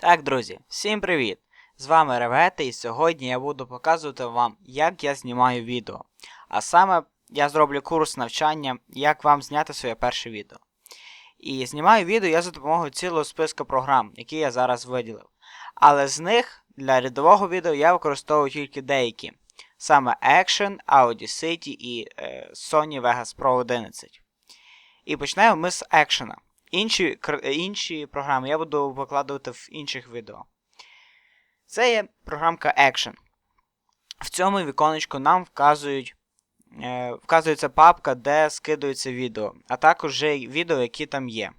Так, друзі, всім привіт! З вами Ревета, і сьогодні я буду показувати вам, як я знімаю відео. А саме я зроблю курс навчання, як вам зняти своє перше відео. І знімаю відео я за допомогою цілого списку програм, які я зараз виділив. Але з них для рядового відео я використовую тільки деякі. Саме Action, Audacity і е, Sony Vegas Pro 11. І почнемо ми з Action. Інші інші програми я буду викладувати в інших відео. Це є програмка Action. В цьому віконечку нам вказують, е, вказується папка, де скидується відео, а також відео, які там є.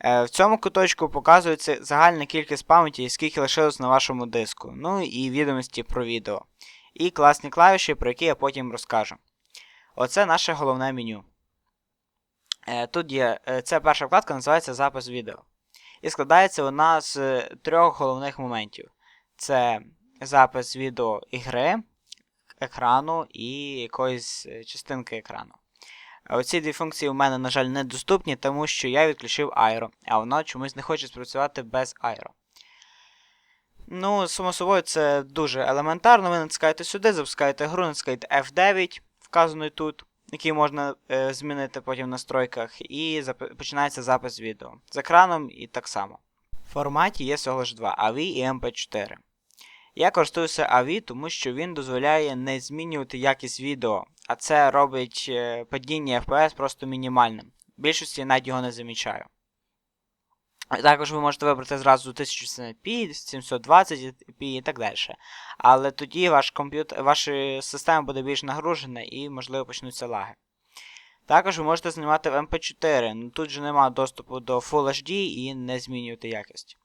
Е, в цьому куточку показується загальна кількість пам'яті, скільки лишилось на вашому диску. Ну і відомості про відео. І класні клавіші, про які я потім розкажу. Оце наше головне меню. Е, тут є е, ця перша вкладка називається запис відео. І складається вона з е, трьох головних моментів: це запис відео ігри, екрану і якоїсь частинки екрану. Оці дві функції у мене, на жаль, недоступні, тому що я відключив Aero, а воно чомусь не хоче спрацювати без Aero. Ну, само собою, це дуже елементарно. Ви натискаєте сюди, запускаєте гру, натискаєте F9, вказаний тут який можна е, змінити потім в настройках, і зап... починається запис відео. З екраном і так само. В форматі є всього ж два AV і MP4. Я користуюся AV, тому що він дозволяє не змінювати якість відео, а це робить е, падіння FPS просто мінімальним. В більшості навіть його не замічаю. Також ви можете вибрати зразу 1080p, 720p і так далі. Але тоді ваш комп'ютер, ваша система буде більш нагружена і, можливо, почнуться лаги. Також ви можете знімати в MP4, але тут же немає доступу до Full HD і не змінювати якість.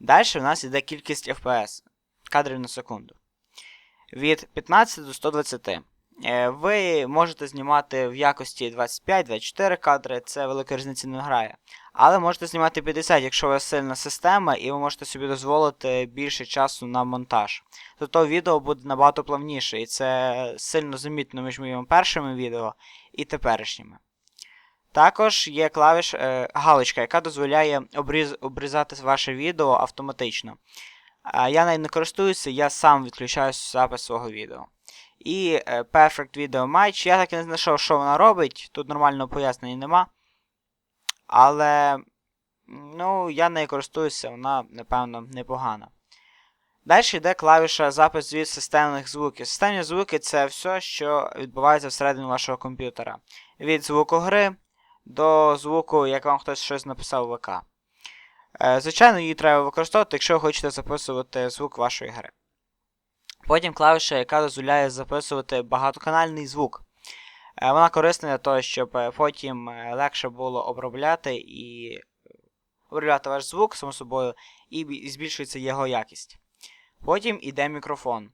Далі в нас йде кількість FPS кадрів на секунду. Від 15 до 120. Е, ви можете знімати в якості 25-24 кадри, це велика різниця не грає. Але можете знімати 50, якщо у вас сильна система, і ви можете собі дозволити більше часу на монтаж. Тобто відео буде набагато плавніше, і це сильно замітно між моїми першими відео і теперішніми. Також є клавіш е, галочка, яка дозволяє обріз, обрізати ваше відео автоматично. А я нею не користуюся, я сам відключаю запис свого відео. І е, Perfect Video Match. Я так і не знайшов, що вона робить. Тут нормального пояснення нема. Але, ну, я нею користуюся, вона, напевно, непогана. Далі йде клавіша запис від системних звуків. Системні звуки це все, що відбувається всередині вашого комп'ютера. Від звуку гри до звуку, як вам хтось щось написав в ВК. Е, звичайно, її треба використовувати, якщо ви хочете записувати звук вашої гри. Потім клавіша, яка дозволяє записувати багатоканальний звук. Е, вона корисна для того, щоб е, потім е, легше було обробляти і обробляти ваш звук, само собою, і збільшується його якість. Потім йде мікрофон.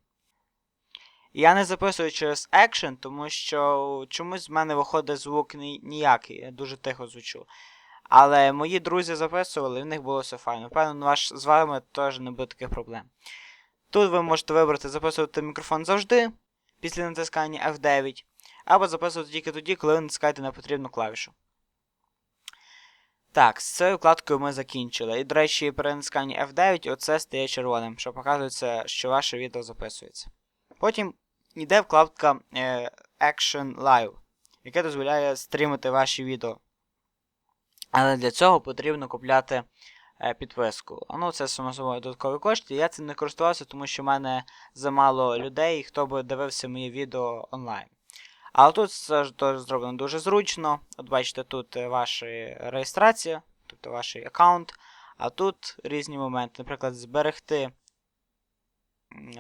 Я не записую через Action, тому що чомусь в мене виходить звук ніякий, я дуже тихо звучу. Але мої друзі записували, і в них було все файно. Певно, ваш, з вами теж не буде таких проблем. Тут ви можете вибрати записувати мікрофон завжди, після натискання F9, або записувати тільки тоді, коли ви натискаєте на потрібну клавішу. Так, з цією вкладкою ми закінчили. І, до речі, при натисканні F9 оце стає червоним, що показується, що ваше відео записується. Потім йде вкладка е, Action Live, яка дозволяє стрімити ваші відео. Але для цього потрібно купляти Е, підписку. Ну, це само собою додаткові кошти. Я цим не користувався, тому що в мене замало людей, хто би дивився мої відео онлайн. Але тут це зроблено дуже зручно. От бачите, тут е, ваша реєстрація, тобто ваш аккаунт. А тут різні моменти. Наприклад, зберегти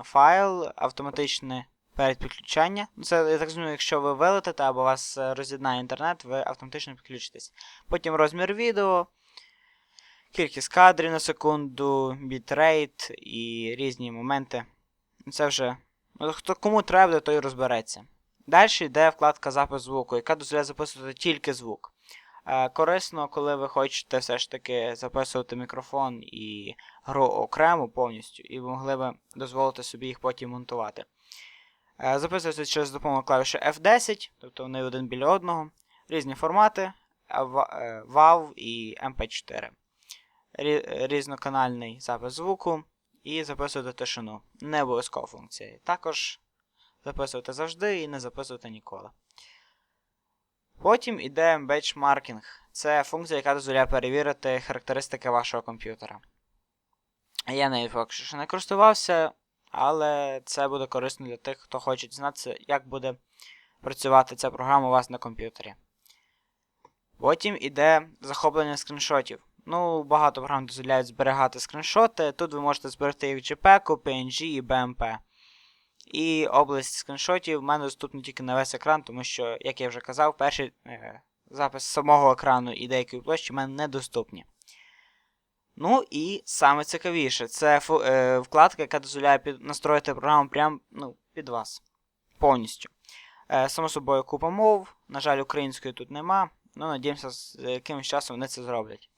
файл автоматичне перед підключення. Ну, це, я так розумію, якщо ви вилетите або вас е, роз'єднає інтернет, ви автоматично підключитесь. Потім розмір відео кількість кадрів на секунду, бітрейт і різні моменти. Це вже. Ну, хто кому треба, той розбереться. Далі йде вкладка запис звуку, яка дозволяє записувати тільки звук. Е, корисно, коли ви хочете все ж таки записувати мікрофон і гру окремо повністю, і ви могли би дозволити собі їх потім монтувати. Е, записується через допомогу клавіші F10, тобто вони один біля одного, різні формати, WAV і MP4. різноканальний запис звуку і записувати тишину. Не обов'язкова функція. Також записувати завжди і не записувати ніколи. Потім іде бенчмаркінг. Це функція, яка дозволяє перевірити характеристики вашого комп'ютера. Я нею поки що не користувався, але це буде корисно для тих, хто хоче дізнатися, як буде працювати ця програма у вас на комп'ютері. Потім іде захоплення скріншотів. Ну, багато програм дозволяють зберігати скріншоти. Тут ви можете зберегти їх в JPEG, PNG і BMP. І область скріншотів в мене доступна тільки на весь екран, тому що, як я вже казав, перший е, запис самого екрану і деякої площі в мене недоступні. Ну і саме цікавіше, це фу, е, вкладка, яка дозволяє під, настроїти програму прямо ну, під вас. Повністю. Е, само собою, купа мов. На жаль, української тут нема. Ну, надіємося, з якимось часом вони це зроблять.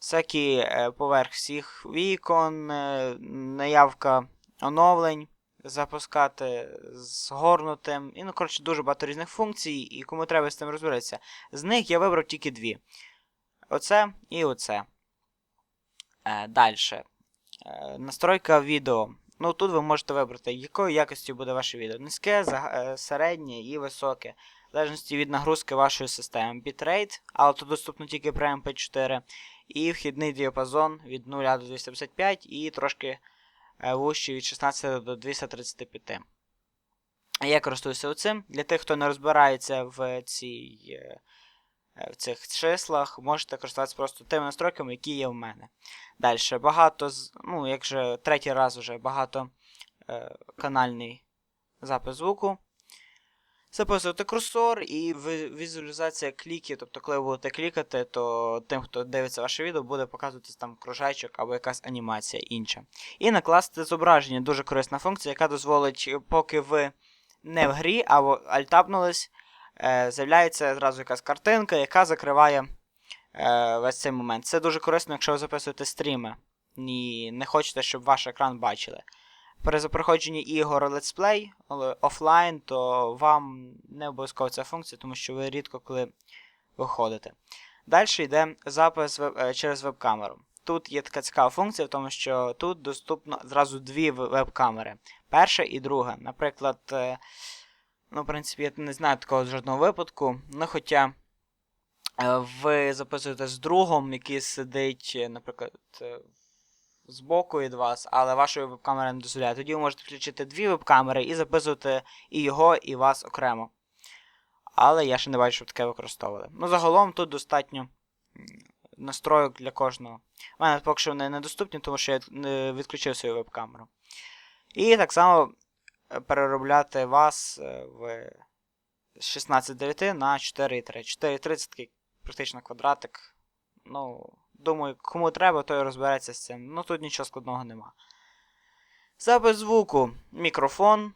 Всякі е, поверх всіх вікон, е, наявка оновлень, запускати згорнутим. І, ну, коротше, дуже багато різних функцій, і кому треба з цим розбиратися. З них я вибрав тільки дві: оце і оце. Е, Далі. Е, настройка відео. Ну, тут ви можете вибрати, якої якості буде ваше відео. Низьке, е, середнє і високе. В залежності від нагрузки вашої системи. Bitrate, але тут доступно тільки при MP4. І вхідний діапазон від 0 до 255 і трошки е, вущий від 16 до 235. Я користуюся цим. Для тих, хто не розбирається в, цій, е, в цих числах, можете користуватися просто тими настройками, які є в мене. Далі, багато, ну, як же третій раз вже багато е, канальний запис звуку. Записувати курсор і візуалізація кліків, тобто, коли ви будете клікати, то тим, хто дивиться ваше відео, буде показуватись там кружечок або якась анімація інша. І накласти зображення дуже корисна функція, яка дозволить, поки ви не в грі або альтапнулись, е, з'являється зразу якась картинка, яка закриває е, весь цей момент. Це дуже корисно, якщо ви записуєте стріми і не хочете, щоб ваш екран бачили. При проходженні ігор летсплей офлайн, то вам не обов'язково ця функція, тому що ви рідко коли виходите. Далі йде запис е, через веб-камеру. Тут є така цікава функція, в тому що тут доступно зразу дві веб- веб-камери. Перша і друга. Наприклад, е, ну, в принципі, я не знаю такого жодного випадку. Ну, хоча е, ви записуєте з другом, який сидить, наприклад, збоку від вас, але вашої веб-камери не дозволяє. Тоді ви можете включити дві веб-камери і записувати і його, і вас окремо. Але я ще не бачу, щоб таке використовували. Ну, загалом тут достатньо настройок для кожного. У мене поки що вони недоступні, тому що я відключив свою веб-камеру. І так само е, переробляти вас е, в 16.9 на 4.3. 4.3 це такий практично квадратик. Ну, думаю, кому треба, той розбереться з цим. Ну тут нічого складного нема. Запис звуку. Мікрофон.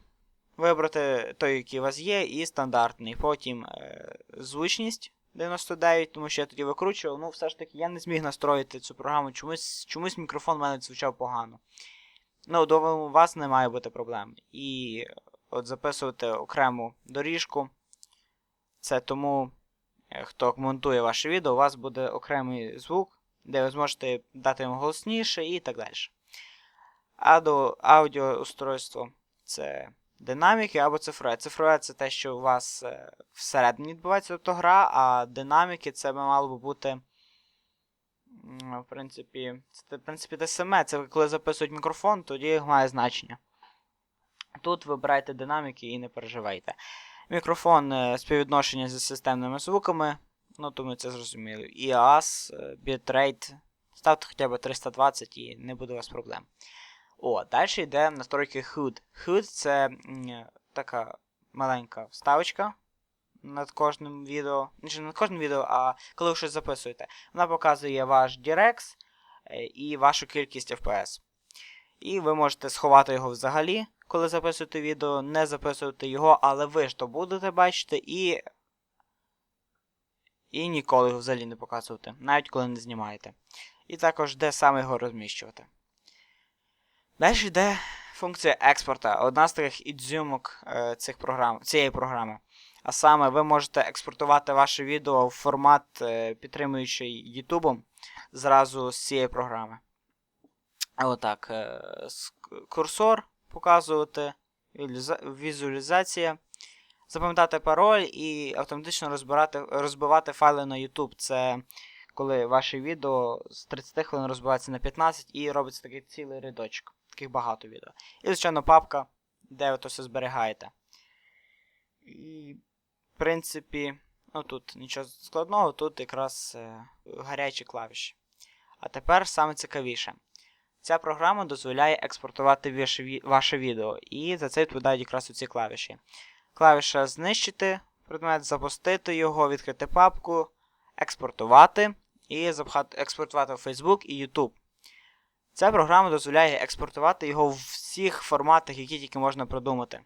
Вибрати той, який у вас є, і стандартний. Потім е, звучність 99, тому що я тоді викручував. Ну, все ж таки, я не зміг настроїти цю програму. Чомусь, чомусь мікрофон в мене звучав погано. Ну, у вас не має бути проблем. І от записувати окрему доріжку. Це тому, е, хто монтує ваше відео, у вас буде окремий звук, де ви зможете дати йому голосніше і так далі. Адо, аудіоустройство це динаміки або цифрове. Цифрове це те, що у вас е, всередині відбувається тобто гра, а динаміки це мало би бути. В принципі, це в принципі те саме. Це коли записують мікрофон, тоді має значення. Тут вибирайте динаміки і не переживайте. Мікрофон е, співвідношення зі системними звуками. Ну, то ми це зрозуміли. IAS, е, bitrate. Ставте хоча б 320 і не буде у вас проблем. О, далі йде настройки HUD. HUD це така маленька вставочка над кожним відео. Не над кожним відео, а коли ви щось записуєте. Вона показує ваш DirectX е, і вашу кількість FPS. І ви можете сховати його взагалі, коли записуєте відео, не записувати його, але ви ж то будете бачити, і. І ніколи його взагалі не показувати, навіть коли не знімаєте. І також де саме його розміщувати. Далі йде функція експорта. Одна з таких ідзюмок е, цих програм, цієї програми. А саме ви можете експортувати ваше відео в формат, е, підтримуючий YouTube. зразу з цієї програми. Отак. е, Курсор показувати, візуаліза- візуалізація. Запам'ятати пароль і автоматично розбирати, розбивати файли на YouTube. Це коли ваше відео з 30 хвилин розбивається на 15 і робиться такий цілий рядочок. Таких багато відео. І, звичайно, папка, де ви то все зберігаєте. І, в принципі, ну тут нічого складного, тут якраз е, гарячі клавіші. А тепер саме цікавіше. Ця програма дозволяє експортувати ваше, відео, і за це відповідають якраз оці клавіші. Клавіша знищити предмет, запустити його, відкрити папку, експортувати і запхати, експортувати в Facebook і YouTube. Ця програма дозволяє експортувати його в всіх форматах, які тільки можна придумати.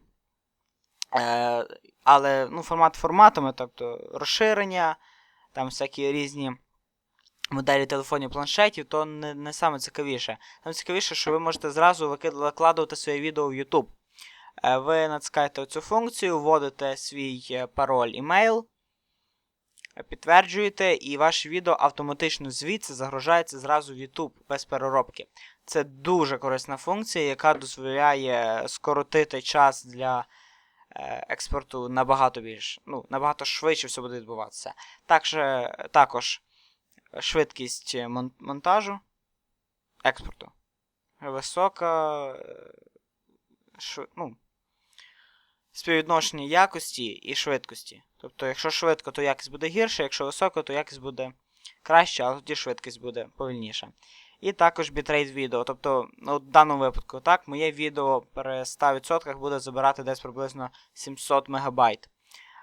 Е, але ну, формат форматами, тобто розширення, там всякі різні моделі телефонів планшетів, то не, не саме цікавіше. Там цікавіше, що ви можете зразу викладувати своє відео в YouTube. Е, ви натискаєте цю функцію, вводите свій е, пароль імейл, е, підтверджуєте, і ваше відео автоматично звідси загружається зразу в YouTube без переробки. Це дуже корисна функція, яка дозволяє скоротити час для експорту набагато більше. Ну, набагато швидше все буде відбуватися. Також, також швидкість монтажу, експорту. Висока. Шв... Ну, співвідношення якості і швидкості. Тобто, якщо швидко, то якість буде гірша, якщо високо, то якість буде краще, але тоді швидкість буде повільніша. І також бітрейт відео. Тобто, ну, в даному випадку, так, моє відео при 100% буде забирати десь приблизно 700 МБ.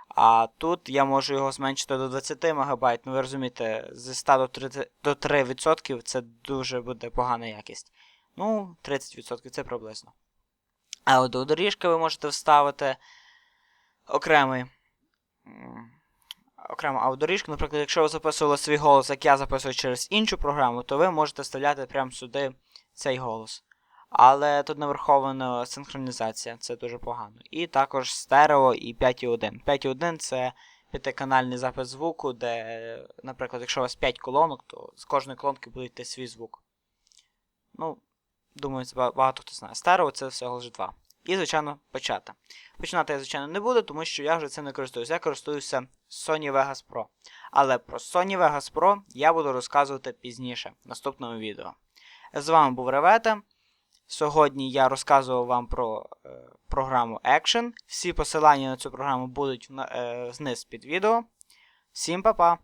А тут я можу його зменшити до 20 МБ. Ну, ви розумієте, зі 100 до 30, до 3% це дуже буде погана якість. Ну, 30% це приблизно. Аудіодоріжки ви можете вставити окремий. Окрему аудіодоріжку. Наприклад, якщо ви записували свій голос, як я записую через іншу програму, то ви можете вставляти прямо сюди цей голос. Але тут не врахована синхронізація, це дуже погано. І також стерео і 5.1. 5.1 це п'ятиканальний запис звуку, де, наприклад, якщо у вас 5 колонок, то з кожної колонки буде йти свій звук. Ну, думаю, це багато хто знає. Стерео це всього лише 2. І, звичайно, печата. Починати я, звичайно, не буду, тому що я вже цим не користуюся. Я користуюся Sony Vegas Pro. Але про Sony Vegas Pro я буду розказувати пізніше, в наступному відео. З вами був Ревета. Сьогодні я розказував вам про е, програму Action. Всі посилання на цю програму будуть е, знизу під відео. Всім па-па!